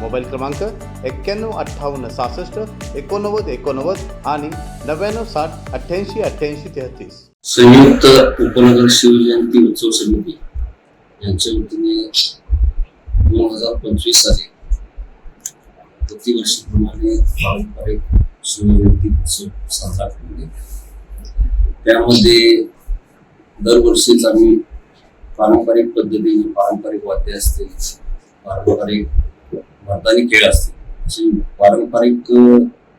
Mobile क्रमांक एक्क्याण्णव अठ्ठावन्न सहासष्ट एकोणनव्वद एकोणनव्वद आणि नव्याण्णव साठ अठ्ठ्याऐंशी अठ्ठ्याऐंशी तेहतीस. संयुक्त उपनगर शिवजयंती उत्सव समिती यांच्या वतीने दोन हजार पंचवीस साली प्रतिवर्षीप्रमाणे पारंपरिक शिवजयंती उत्सव साजरा केले त्यामध्ये दरवर्षीच आम्ही पारंपरिक पद्धतीने पारंपरिक वाद्य असतील पारंपरिक भारताने खेळ असते अशी पारंपरिक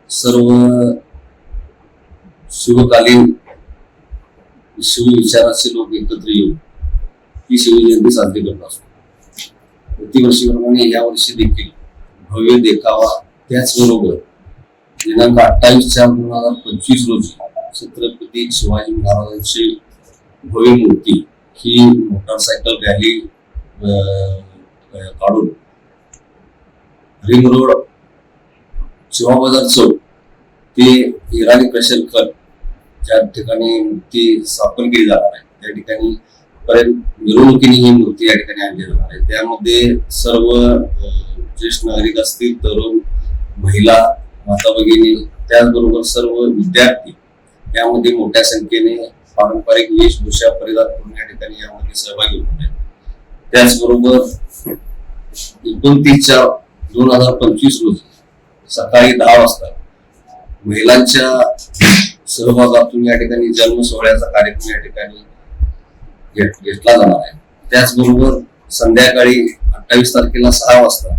सर्व शिवकालीन शिवविचाराचे लोक एकत्र येऊन ही शिवजयंती साजरी करत असतो. प्रतिवर्षीप्रमाणे या वर्षी देखील भव्य देखावा त्याचबरोबर दिनांक अठ्ठावीस चार दोन हजार पंचवीस रोजी छत्रपती शिवाजी महाराजांची भव्य मूर्ती ही मोटारसायकल रॅली अं, काढून रिंग रोड शिवा बाजार चौक ते इराणी क्रशर खत ज्या ठिकाणी मूर्ती स्थापन केली जाणार आहे त्या ठिकाणी पर्यंत मिरवणुकीने ही मूर्ती या ठिकाणी आणली जाणार आहे. त्यामध्ये सर्व ज्येष्ठ नागरिक असतील तरुण महिला माता भगिनी त्याचबरोबर सर्व विद्यार्थी यामध्ये मोठ्या संख्येने पारंपरिक वेशभूषा परिधान करून या ठिकाणी यामध्ये सहभागी होत आहेत. त्याचबरोबर एकोणतीसच्या दोन हजार पंचवीस रोजी सकाळी दहा वाजता महिलांच्या सहभागातून या ठिकाणी जन्म सोहळ्याचा कार्यक्रम या ठिकाणी घेत- घेतला जाणार आहे. त्याचबरोबर संध्याकाळी अठ्ठावीस तारखेला सहा वाजता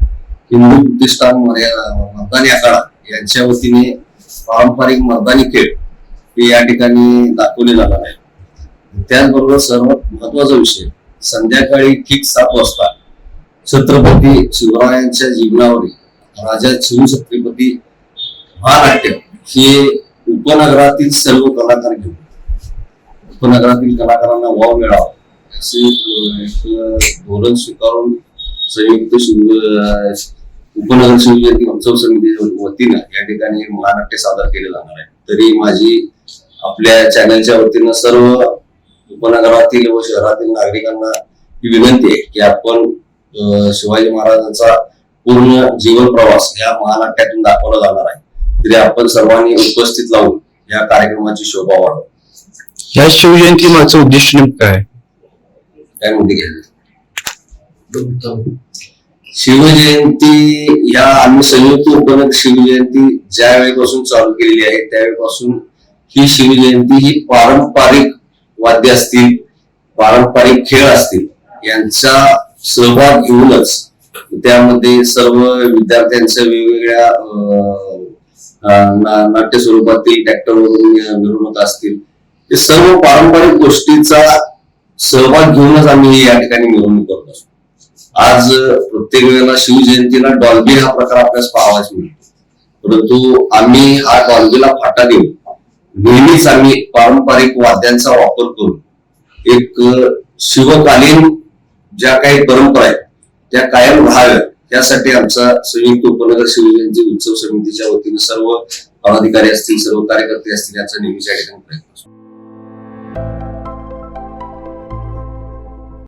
हिंदू प्रतिष्ठान मर्दानी आखाडा यांच्या वतीने पारंपरिक मर्दानी खेळ हे या ठिकाणी दाखवले जाणार आहे. त्याचबरोबर सर्वात महत्त्वाचा विषय संध्याकाळी ठीक सात वाजता छत्रपती शिवरायांच्या जीवनावरील राजा शिवछत्रपती महानाट्य हे उपनगरातील सर्व कलाकार घेऊन उपनगरातील कलाकारांना वाव मिळावा. असे एक धोरण स्वीकारून संयुक्त शिव उपनगर शिवजयंती महोत्सव समितीच्या वतीनं या ठिकाणी महानाट्य सादर केले जाणार आहे. तरी माझी आपल्या चॅनलच्या वतीनं सर्व उपनगरातील व शहरातील नागरिकांना ही विनंती आहे की आपण शिवाजी महाराजांचा पूर्ण जीवन प्रवास या महानाट्यातून दाखवला जाणार आहे. तरी आपण सर्वांनी उपस्थित लावून या कार्यक्रमाची शोभा वाढवा. या शिवजयंती मागचं उद्दिष्ट नेमकं काय? काय म्हणते घ्यायचं शिवजयंती या आम्ही संयुक्त उपनगर शिवजयंती ज्या वेळेपासून चालू केलेली आहे त्यावेळेपासून ही शिवजयंती ही पारंपरिक वाद्य असतील पारंपरिक खेळ असतील यांचा सहभाग घेऊनच त्यामध्ये सर्व विद्यार्थ्यांच्या वेगवेगळ्या ना- नाट्य स्वरूपातील टॅक्टर वगैरे मिरवणूक असतील. ते सर्व पारंपरिक गोष्टीचा सहभाग घेऊनच आम्ही या ठिकाणी मिरवणूक करत असतो. आज प्रत्येक वेळेला शिवजयंतीला डॉल्बी हा प्रकार आपल्यास पाहावाच मिळतो. परंतु आम्ही हा डॉल्बीला फाटा देऊन नेहमीच आम्ही पारंपरिक वाद्यांचा वापर करून एक शिवकालीन ज्या काही परंपरा आहेत त्या कायम राहाव्या त्यासाठी आमचा संयुक्त उपनगर शिवजयंती उत्सव समितीच्या वतीने सर्व पदाधिकारी असतील सर्व कार्यकर्ते असतील याचा नेहमीच्या ठिकाणी प्रयत्न असतो.